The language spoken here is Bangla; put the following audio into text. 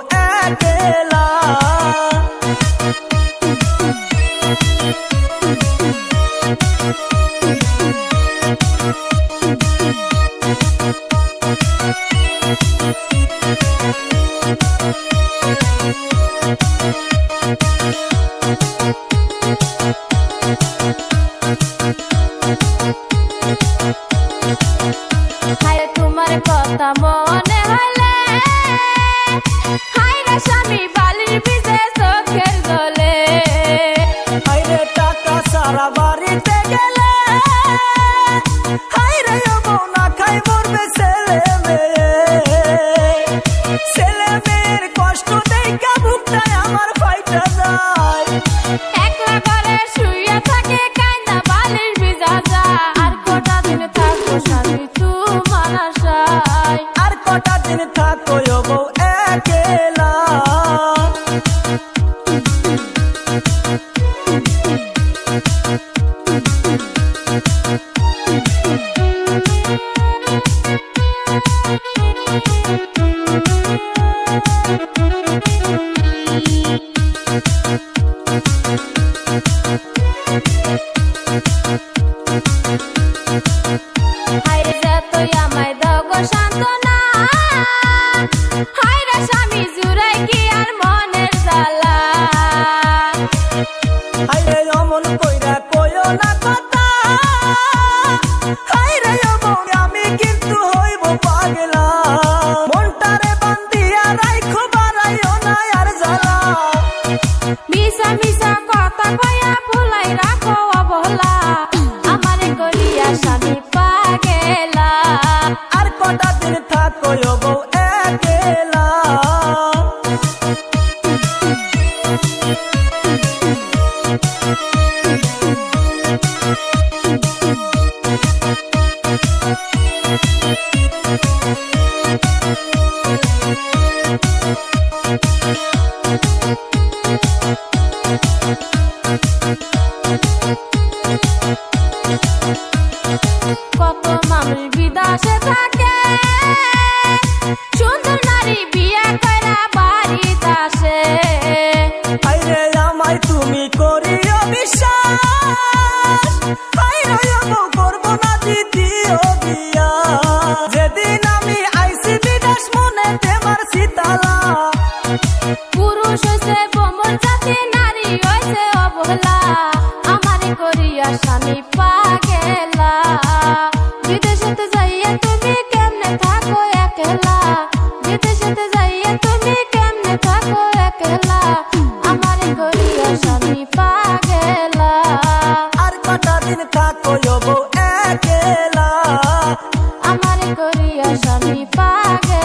একেলা। তোমার কথা মনে হইলে হায় রে স্বামী বালির ভিজে চোখের জলে। হাইরে টাকা সারা বাড়িতে গেলে। হাইরে বউ না খাই মরবে ছেলে মেয়ে। ছেলে মেয়ের কষ্ট দেখা বুকটায় আমার ফাইটা যায়। Thank মিশা মিশা কথা কয়া ভুলাই রাখো অবলা। আমারে করিয়া স্বামী পাগেলা। আর কটা দিন থাকো বউ একেলা। কত মানুষ বিদেশে থাকে। সুন্দর নারী বিয়া করা বাড়িতে আসে হাইরে আমায় তুমি করিও বিশ্বাস। গেছে অবহেলা আমার করিয়া স্বামী পা গেলা বিদেশেতে যাইয়া তুমি কেমনে থাকো একলা? বিদেশেতে যাইয়া তুমি কেমনে থাকো একলা? আমার করিয়া স্বামী পা গেলা আর কটা দিন থাকো একলা। আমার করিয়া স্বামী পা গেলা